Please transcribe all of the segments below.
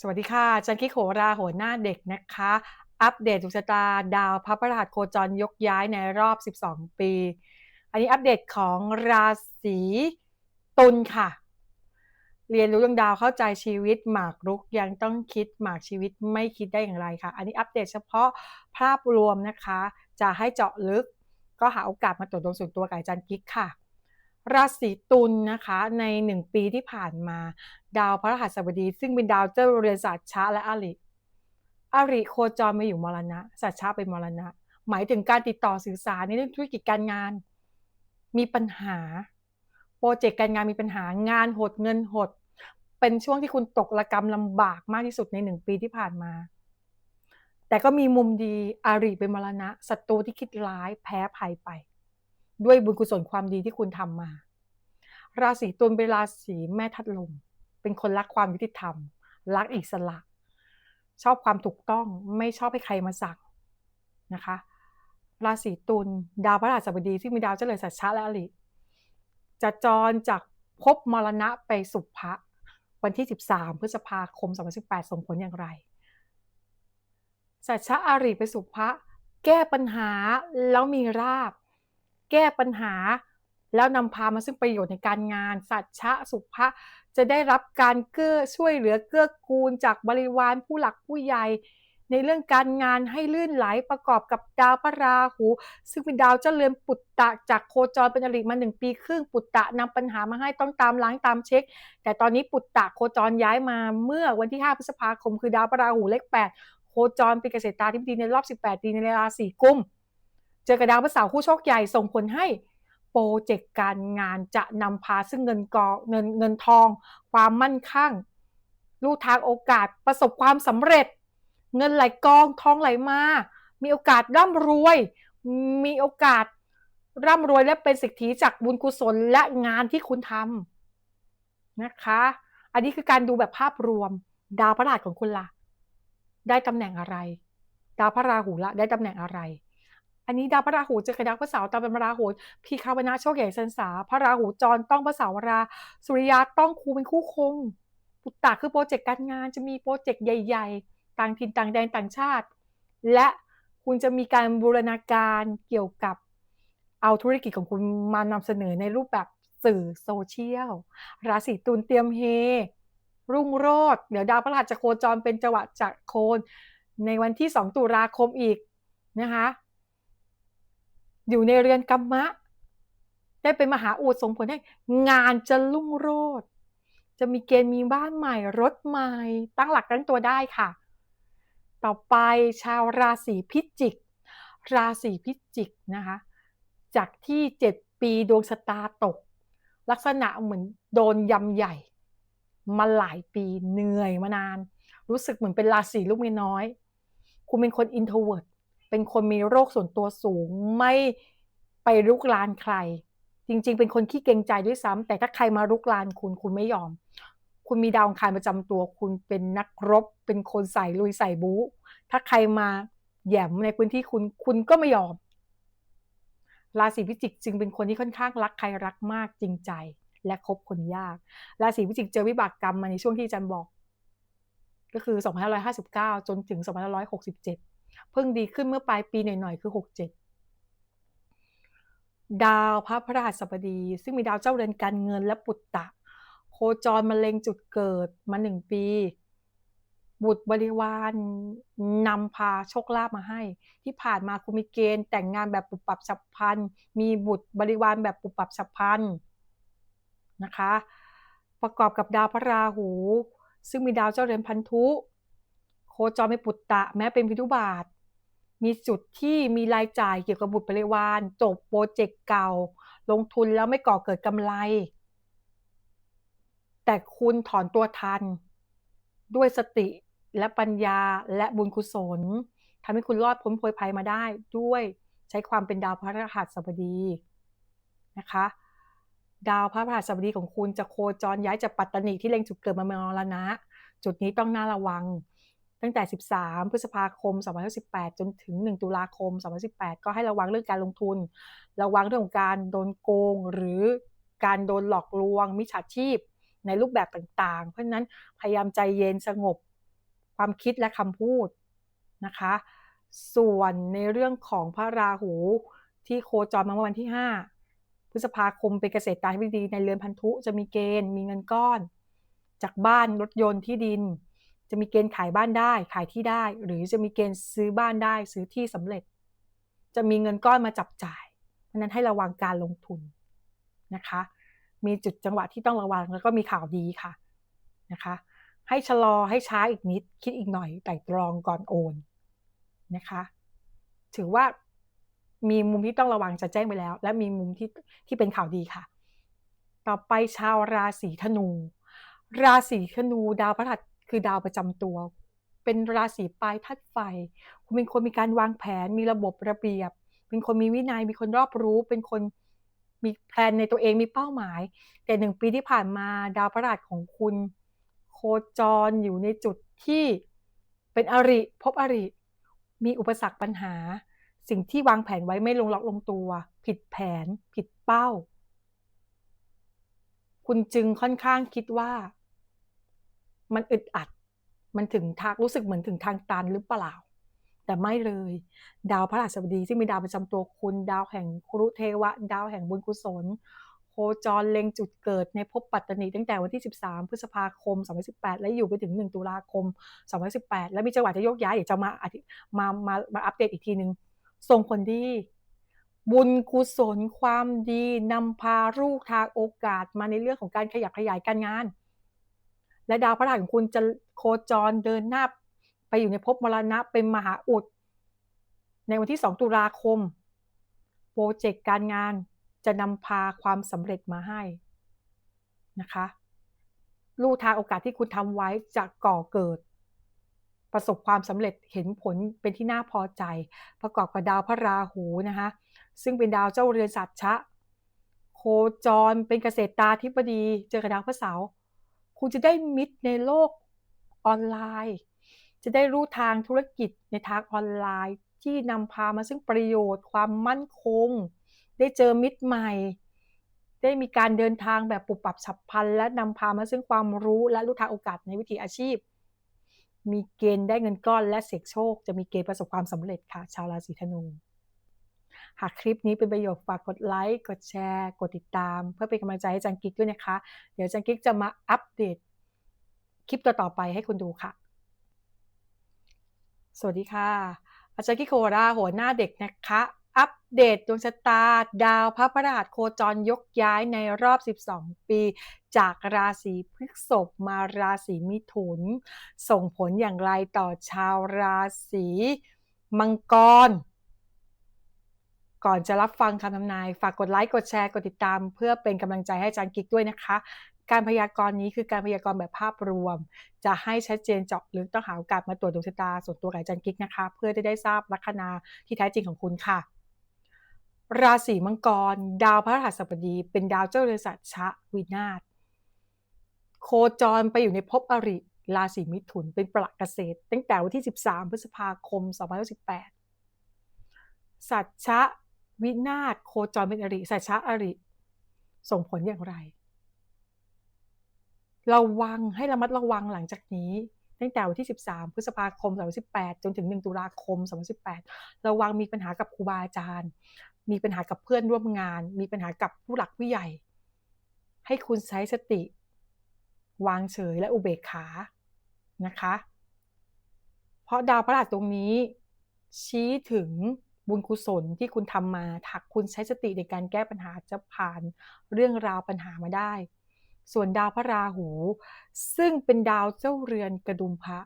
สวัสดีค่ะจันกิโขราโหนหน้าเด็กนะคะ อัปเดตดวงชะตาดาวพระพฤหัสโคจรยกย้ายในรอบ 12 ปี อันนี้อัปเดตของราศีตุลค่ะ เรียนรู้เรื่องดาวเข้าใจชีวิตหมากรุกยังต้องคิดหมากชีวิตไม่คิดได้อย่างไรค่ะ อันนี้อัปเดตเฉพาะภาพรวมนะคะ จะให้เจาะลึก ก็หาโอกาสมาตรวจดวงส่วนตัวกับอาจารย์กิ๊กค่ะราศีตุลนะคะในหนึ่งปีที่ผ่านมา ดาวพระรหัสบดี ซึ่งเป็นดาวเจ้าเรือนสัตว์ชะและอริอริโคจรมาอยู่มรณะสัตว์ชะเป็นมรณะ หมายถึงการติดต่อสื่อสารในเรื่องธุรกิจการงาน มีปัญหา โปรเจกต์การงานมีปัญหางานหดเงินหด เป็นช่วงที่คุณตกระกรรมลำบากมากที่สุดในหนึ่งปีที่ผ่านมา แต่ก็มีมุมดีอาริเป็นมรณะศัตรูที่คิดร้ายแพ้ภัยไป ด้วยบุญกุศลความดีที่คุณทำมา ราศีตุลเป็นราศีแม่ทัดลม เป็นคนรักความยุติธรรม รักอิสระ ชอบความถูกต้องไม่ชอบให้ใครมาสั่งนะคะ ราศีตุลดาวพระราชบดีที่มีดาวเจริญสัจชะและอริจะจรจากภพมรณะไปสุภะวันที่ 13 พฤษภาคม 2018 ส่งผลอย่างไร สัจชะอาริไปสุภะแก้ปัญหาแล้วมีราบ แก้ปัญหา แล้วนำพามาซึ่งประโยชน์ในการงาน สัจชะสุภะจะได้รับการเกื้อช่วยเหลือเกื้อกูลจากบริวารผู้หลักผู้ใหญ่ในเรื่องการงานให้ลื่นไหลประกอบกับดาวพระราหู ซึ่งเป็นดาวเจ้าเรือนปุตตะจากโคจรเป็นอริมาหนึ่งปีครึ่งปุตตะนำปัญหามาให้ต้องตามล้างตามเช็ค แต่ตอนนี้ปุตตะโคจรย้ายมาเมื่อวันที่ 5 พฤษภาคม คือดาวพระราหูเลข 8 โคจรเป็นเกษตราธิบดีในรอบ 18 ปีในราศีกุมเจอกับดาวพระเสาร์คู่โชคใหญ่ส่งผลให้ รเจกต์การงานจะนำพาซึ่งเงินกอเงินเงินทอง ความมั่นคงลู่ทางโอกาสประสบความสำเร็จ เงินไหลกองทองไหลมา มีโอกาสร่ำรวย มีโอกาสร่ำรวยและเป็นสิทธิจากบุญกุศลและงานที่คุณทำนะคะ อันนี้คือการดูแบบภาพรวม ดาวพระราชของคุณละ่ะ ได้ตำแหน่งอะไร ดาวพระราหูละได้ตำแหน่งอะไร อันนี้ดาวพระราหูเจอกับดาวพระเสาร์ตามเป็นพระราหูพีคาวนาโชคใหญ่สันสาพระราหูจรต้องพระเสาวรา สุริยะต้องครูเป็นคู่คงปุตตะคือโปรเจกต์การงานจะมีโปรเจกต์ใหญ่ ๆ ต่างถิ่นต่างแดนต่างชาติ และคุณจะมีการบูรณาการเกี่ยวกับเอาธุรกิจของคุณมานำเสนอในรูปแบบสื่อโซเชียล ราศีตุลเตรียมเฮ รุ่งโรจน์เดี๋ยวดาวพฤหัสจะโคจรเป็นจังหวะจากโคน ในวันที่ 2 ตุลาคมอีกนะคะ อยู่ในเรือนกรรมะ ได้เป็นมหาอุดส่งผลให้งานจะรุ่งโรจน์จะมีเกณฑ์มีบ้านใหม่รถใหม่ ตั้งหลักตั้งตัวได้ค่ะ ต่อไปชาวราศีพิจิก ราศีพิจิกนะคะ จากที่ 7 ปีดวงชะตาตก ลักษณะเหมือนโดนยำใหญ่ มาหลายปีเหนื่อยมานาน รู้สึกเหมือนเป็นราศีลูกไม่น้อย คุณเป็นคนอินโทรเวิร์ด เป็นคนมีโรคส่วนตัวสูงไม่ไปรุกรานใคร จริง ๆ เป็นคนขี้เกรงใจด้วยซ้ำแต่ถ้าใครมารุกรานคุณคุณไม่ยอม คุณมีดาวอังคารประจำตัว คุณเป็นนักรบ เป็นคนใส่ลุยใส่บู๊ถ้าใครมาแย่มในพื้นที่คุณคุณก็ไม่ยอม ราศีพิจิกจึงเป็นคนที่ค่อนข้างรักใครรักมากจริงใจ และคบคนยาก ราศีพิจิกเจอวิบากกรรมมาในช่วงที่อาจารย์บอก ก็คือ 2559 จนถึง 2567 เพิ่งดีขึ้นเมื่อปลายปีหน่อยๆ คือ 67 ดาวพระพฤหัสบดี ซึ่งมีดาวเจ้าเรือนการเงินและปุตตะ โคจรมะเร็งจุดเกิดมาหนึ่งปี บุตรบริวารนำพาโชคลาภมาให้ ที่ผ่านมาคุณมีเกณฑ์แต่งงานแบบปุบปับฉับพลัน มีบุตรบริวารแบบปุบปับฉับพลันนะคะ ประกอบกับดาวพระราหู ซึ่งมีดาวเจ้าเรือนพันธุ โคจรเป็นปุตตะ แม้เป็นพิทุบาท มีจุดที่มีรายจ่ายเกี่ยวกับบุตรบริวาร จบโปรเจกต์เก่า ลงทุนแล้วไม่ก่อเกิดกำไร แต่คุณถอนตัวทัน ด้วยสติและปัญญาและบุญกุศลทำให้คุณรอดพ้นโพยภัยมาได้ด้วยใช้ความเป็นดาวพระรหัสบดีนะคะ ดาวพระพฤหัสบดีของคุณจะโคจรย้ายจากปัตตานีที่เล็งจุดเกิดมามรณะ จุดนี้ต้องน่าระวัง ตั้งแต่ 13 พฤษภาคม 2018 จนถึง 1 ตุลาคม 2018 ก็ให้ระวังเรื่องการลงทุน ระวังเรื่องของการโดนโกง หรือการโดนหลอกลวง มิจฉาชีพ ในรูปแบบต่างๆ เพราะฉะนั้นพยายามใจเย็นสงบความคิดและคำพูดนะคะ ส่วนในเรื่องของพระราหูที่โคจรมาเมื่อวันที่ 5 พฤษภาคมเป็นเกษตรตาธิบดีในเรือนพันธุจะมีเกณฑ์มีเงินก้อน จากบ้านรถยนต์ที่ดิน จะมีเกณฑ์ขายบ้านได้ขายที่ได้ หรือจะมีเกณฑ์ซื้อบ้านได้ซื้อที่สำเร็จ จะมีเงินก้อนมาจับจ่ายเพราะนั้นให้ระวังการลงทุนนะคะ มีจุดจังหวะที่ต้องระวังแล้วก็มีข่าวดีค่ะนะคะ ให้ชะลอให้ช้าอีกนิด คิดอีกหน่อยไต่ตรองก่อนโอนนะคะ ถือว่ามีมุมที่ต้องระวังจะแจ้งไปแล้ว และมีมุมที่ที่เป็นข่าวดีค่ะ ต่อไปชาวราศีธนู ราศีธนูดาวพฤหัส คือดาวประจำตัว เป็นราศีปลายธาตุไฟ คุณเป็นคนมีการวางแผน มีระบบระเบียบ เป็นคนมีวินัย มีคนรอบรู้ เป็นคนมีแพลนในตัวเอง มีเป้าหมาย แต่หนึ่งปีที่ผ่านมาดาวพฤหัสของคุณ โคจรอยู่ในจุดที่เป็นอริ พบอริ มีอุปสรรคปัญหา สิ่งที่วางแผนไว้ไม่ลงล็อกลงตัว ผิดแผน ผิดเป้า คุณจึงค่อนข้างคิดว่า มันอึดอัด มันถึงทางรู้สึกเหมือนถึงทางตันหรือเปล่า แต่ไม่เลย ดาวพระราชบดีซึ่งเป็นดาวประจำตัวคุณ ดาวแห่งครุเทวะ ดาวแห่งบุญกุศล โคจรเล็งจุดเกิดในภพปัตตนีตั้งแต่วันที่ 13 พฤษภาคม 2018 และอยู่ไปถึง 1 ตุลาคม 2018 และมีจังหวะจะโยกย้ายเดี๋ยวจะมามามามาอัปเดตอีกทีหนึ่งส่งผลดีบุญกุศลความดีนำพาลูกทางโอกาสมาในเรื่องของการขยับขยายการงาน และดาวพระราชของคุณจะโคจรเดินหน้าไปอยู่ในภพมรณะเป็นมหาอุด ในวันที่ 2 ตุลาคม โปรเจกต์การงานจะนำพาความสำเร็จมาให้นะคะลู่ทางโอกาสที่คุณทำไว้จะก่อเกิด ประสบความสำเร็จเห็นผลเป็นที่น่าพอใจ ประกอบกับดาวพระราหูนะคะซึ่งเป็นดาวเจ้าเรือนสัตชะ โคจรเป็นเกษตรตาธิบดี เจอกับดาวพระเสาร์ คุณจะได้มิตรในโลกออนไลน์ จะได้รู้ทางธุรกิจในทางออนไลน์ ที่นำพามาซึ่งประโยชน์ ความมั่นคง ได้เจอมิตรใหม่ ได้มีการเดินทางแบบปุบปรับฉับพลัน และนำพามาซึ่งความรู้และรู้ทางโอกาสในวิถีอาชีพ มีเกณฑ์ได้เงินก้อนและเสกโชค จะมีเกณฑ์ประสบความสำเร็จค่ะ ชาวราศีธนู หากคลิปนี้เป็นประโยชน์ฝากกดไลค์ กดแชร์ กดติดตาม เพื่อเป็นกำลังใจให้จังกิ๊กด้วยนะคะ เดี๋ยวจังกิ๊กจะมาอัปเดตคลิปต่อๆไปให้คุณดูค่ะ สวัสดีค่ะ อาจารย์กิโคราหัวหน้าเด็กนะคะ อัปเดตดวงชะตา ดาวพระพฤหัสโคจรยกย้ายในรอบ 12 ปี จากราศีพฤษภมาราศีมิถุน ส่งผลอย่างไรต่อชาวราศีมังกร ก่อนจะรับฟังคำทำนาย ฝากกดไลค์ กดแชร์ กดติดตาม เพื่อเป็นกำลังใจให้อาจารย์กิ๊กด้วยนะคะ การพยากรณ์นี้คือการพยากรณ์แบบภาพรวม จะให้ชัดเจนเจาะลึกต้องหาโอกาสมาตรวจดวงชะตาส่วนตัวกับอาจารย์กิ๊กนะคะ เพื่อจะได้ทราบลัคนาที่แท้จริงของคุณค่ะ ราศีมังกร ดาวพระรหัสบดี เป็นดาวเจ้าเรือนสัตชะวินาศโคจรไปอยู่ในภพอริราศีมิถุนเป็นประเกษตร ตั้งแต่วันที่ 13 พฤษภาคม2018สัตชะ วินาศโคจรเป็นอริสัชะอริ ส่งผลอย่างไร เระวังให้ระมัดระวังหลังจากนี้ ตั้งแต่วันที่ 13 พฤษภาคม 2018 จนถึง 1 ตุลาคม 2018 ระวังมีปัญหากับครูบาอาจารย์ มีปัญหากับเพื่อนร่วมงาน มีปัญหากับผู้หลักผู้ใหญ่ ให้คุณใช้สติ วางเฉยและอุเบกขานะคะ เพราะดาวพระราชตรงนี้ชี้ถึง บุญกุศลที่คุณทำมาถักคุณใช้สติในการแก้ปัญหาจะผ่านเรื่องราวปัญหามาได้ ส่วนดาวพระราหู ซึ่งเป็นดาวเจ้าเรือนกระดุมพระ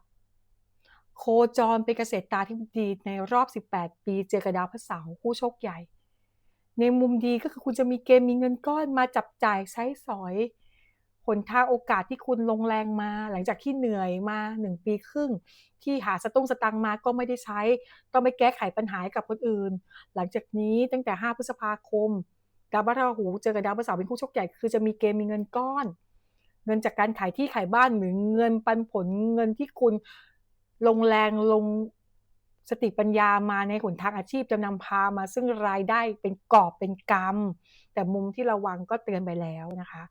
โคจรเป็นเกษตรตาที่ดีในรอบ 18 ปีเจอกับดาวพระเสาร์คู่โชคใหญ่ ในมุมดีก็คือคุณจะมีเกณฑ์มีเงินก้อนมาจับจ่ายใช้สอย นทางโอกาสที่คุณลงแรงมา หลังจากที่เหนื่อยมา1ปีครึ่ง ที่หาสตุ้งสตังมาก็ไม่ได้ใช้ ต้องไปแก้ไขปัญหากับคนอื่น หลังจากนี้ตั้งแต่ 5 พฤษภาคม ดาวพระราหูเจอกับดาวพระเสาร์เป็นคู่โชคใหญ่คือจะมีเกณฑ์มีเงินก้อน เงินจากการขายที่ขายบ้านหรือเงินปันผลเงินที่คุณลงแรงลงสติปัญญามาในหนทางอาชีพจะนำพามาซึ่งรายได้เป็นกอบเป็นกรรม แต่มุมที่ระวังก็เตือนไปแล้วนะคะ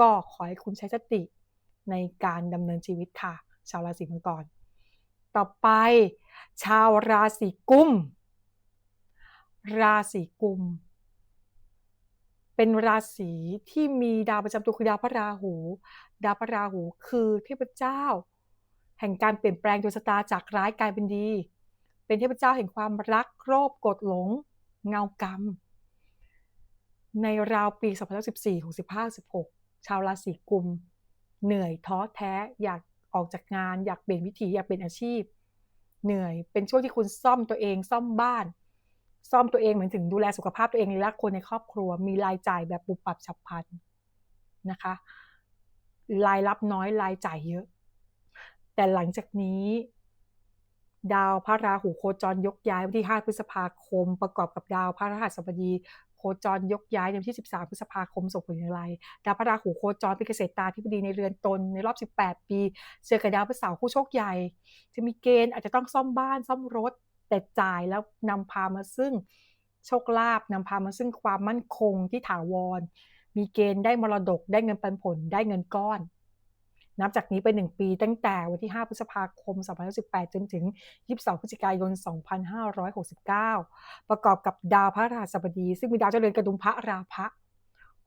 ก็ขอให้คุณใช้สติในการดำเนินชีวิตค่ะ ชาวราศีมังกร ต่อไป ชาวราศีกุม ราศีกุม เป็นราศีที่มีดาวประจำตัวคือดาวพระราหู ดาวพระราหูคือเทพเจ้า แห่งการเปลี่ยนแปลงดวงชะตาจากร้ายกลายเป็นดี เป็นเทพเจ้าแห่งความรักโรภกดหลง เงากรรม ในราวปี 2014 65 16 ชาวราศีกุม เหนื่อยท้อแท้ อยากออกจากงาน อยากเปลี่ยนวิถีอยากเปลี่ยนอาชีพ เหนื่อยเป็นช่วงที่คุณซ่อมตัวเองซ่อมบ้าน ซ่อมตัวเองเหมือนถึงดูแลสุขภาพตัวเองและคนในครอบครัว มีรายจ่ายแบบปุบปับฉับพลันนะคะรายรับน้อยรายจ่ายเยอะ แต่หลังจากนี้ ดาวพระราหูโคจรยกย้ายวันที่ 5 พฤษภาคม ประกอบกับดาวพระรหัสบดีโคจรยกย้ายในวันที่ 13 พฤษภาคมส่งผลอย่างไร ดาวพระราหูโคจรเป็นเกษตรตาธิบดีในเรือนตนในรอบ 18 ปีเจอกับดาวพฤหัสคู่โชคใหญ่ จะมีเกณฑ์อาจจะต้องซ่อมบ้านซ่อมรถแต่จ่ายแล้วนำพามาซึ่งโชคลาภนำพามาซึ่งความมั่นคงที่ถาวร มีเกณฑ์ได้มรดกได้เงินปันผลได้เงินก้อน นับจากนี้ไป1ปี ตั้งแต่วันที่ 5 พฤษภาคม 2018 จนถึง 22 พฤศจิกายน 2569 ประกอบกับดาวพระราชบดี ซึ่งมีดาวเจริญกระดุมพระราพะ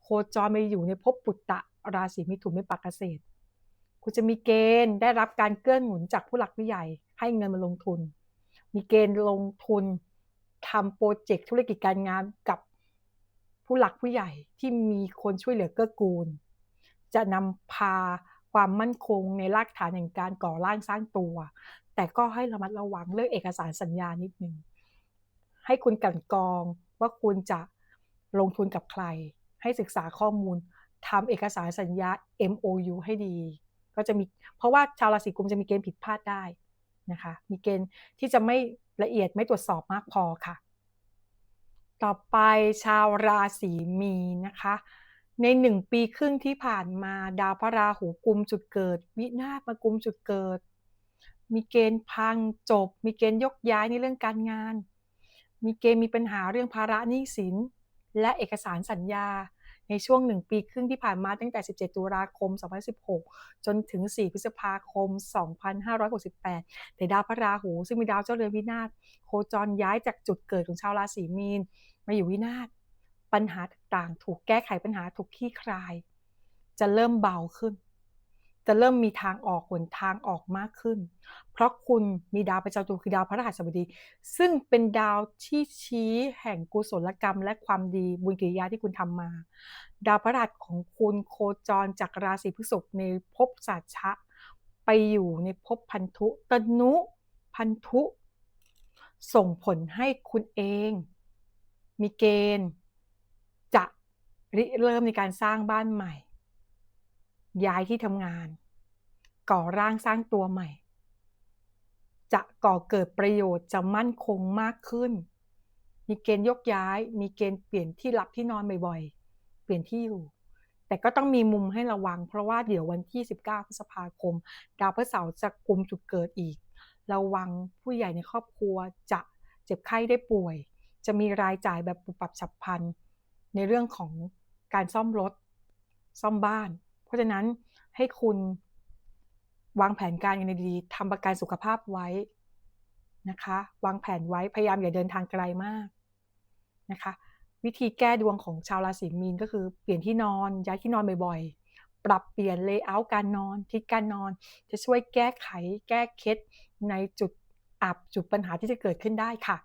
โคจรมาอยู่ในภพปุตตะราศีมิถุนเป็นปักเกษตร คุณจะมีเกณฑ์ได้รับการเกื้อหนุนจากผู้หลักผู้ใหญ่ ให้เงินมาลงทุน มีเกณฑ์ลงทุนทำโปรเจกต์ธุรกิจการงานกับผู้หลักผู้ใหญ่ที่มีคนช่วยเหลือเกื้อกูล จะนำพา ความมั่นคงในรากฐานแห่งการก่อร่างสร้างตัว แต่ก็ให้ระมัดระวังเรื่องเอกสารสัญญานิดนึง ให้คุณกลั่นกรองว่าคุณจะลงทุนกับใคร ให้ศึกษาข้อมูลทำเอกสารสัญญา MOU ให้ดี ก็จะมีเพราะว่าชาวราศีกุมจะมีเกณฑ์ผิดพลาดได้นะคะ มีเกณฑ์ที่จะไม่ละเอียดไม่ตรวจสอบมากพอค่ะ ต่อไปชาวราศีมีนนะคะ ในหนึ่งปีครึ่งที่ผ่านมาดาวพระราหูกุมจุดเกิด วินาศมากุมจุดเกิด มีเกณฑ์พังจบ มีเกณฑ์ยกย้ายในเรื่องการงาน มีเกณฑ์มีปัญหาเรื่องภาระหนี้สิน และเอกสารสัญญา ในช่วงหนึ่งปีครึ่งที่ผ่านมาตั้งแต่ 17 ตุลาคม 2016 จนถึง 4 พฤษภาคม 2568 แต่ดาวพระราหูซึ่งมีดาวเจ้าเรือนวินาศโคจรย้ายจากจุดเกิดของชาวราศีมีน มาอยู่วินาศ ปัญหาต่างๆ ถูกแก้ไขปัญหาถูกขี้คลาย จะเริ่มเบาขึ้น จะเริ่มมีทางออกหนทางออกมากขึ้น เพราะคุณมีดาวประจำตัวคือดาวพระรหัสบดี ซึ่งเป็นดาวที่ชี้แห่งกุศลกรรม และความดีบุญกิริยาที่คุณทำมา ดาวพระรหัสของคุณโคจรจากราศีพฤษภในภพสัชชะ ไปอยู่ในภพพันธุตนุพันธุ ส่งผลให้คุณเอง มีเกณฑ์ ริเริ่มในการสร้างบ้านใหม่ ย้ายที่ทำงาน ก่อร่างสร้างตัวใหม่ จะก่อเกิดประโยชน์จะมั่นคงมากขึ้น มีเกณฑ์ยกย้าย มีเกณฑ์เปลี่ยนที่หลับที่นอนบ่อยๆ เปลี่ยนที่อยู่ แต่ก็ต้องมีมุมให้ระวัง เพราะว่าเดี๋ยววันที่ 19 พฤษภาคม ดาวพฤหัสจะกุมจุดเกิดอีก ระวังผู้ใหญ่ในครอบครัวจะเจ็บไข้ได้ป่วย จะมีรายจ่ายแบบปุบปับฉับพลันในเรื่องของ การซ่อมรถ ซ่อมบ้าน เพราะฉะนั้นให้คุณวางแผนการเงินดีๆทำประกันสุขภาพไว้นะคะ วางแผนไว้พยายามอย่าเดินทางไกลมากนะคะ วิธีแก้ดวงของชาวราศีมีนก็คือเปลี่ยนที่นอนย้ายที่นอนบ่อยๆ ปรับเปลี่ยนเลเยอร์การนอนทิศการนอน จะช่วยแก้ไข แก้เคล็ดในจุดอับจุดปัญหาที่จะเกิดขึ้นได้ค่ะ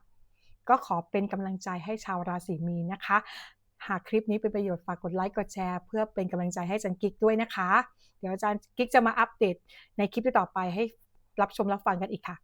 ก็ขอเป็นกำลังใจให้ชาวราศีมีนนะคะ หากคลิปนี้เป็นประโยชน์ฝากกดไลค์กดแชร์เพื่อเป็นกำลังใจให้อาจารย์กิ๊กด้วยนะคะ เดี๋ยวอาจารย์กิ๊กจะมาอัปเดตในคลิปต่อไปให้รับชมรับฟังกันอีกค่ะ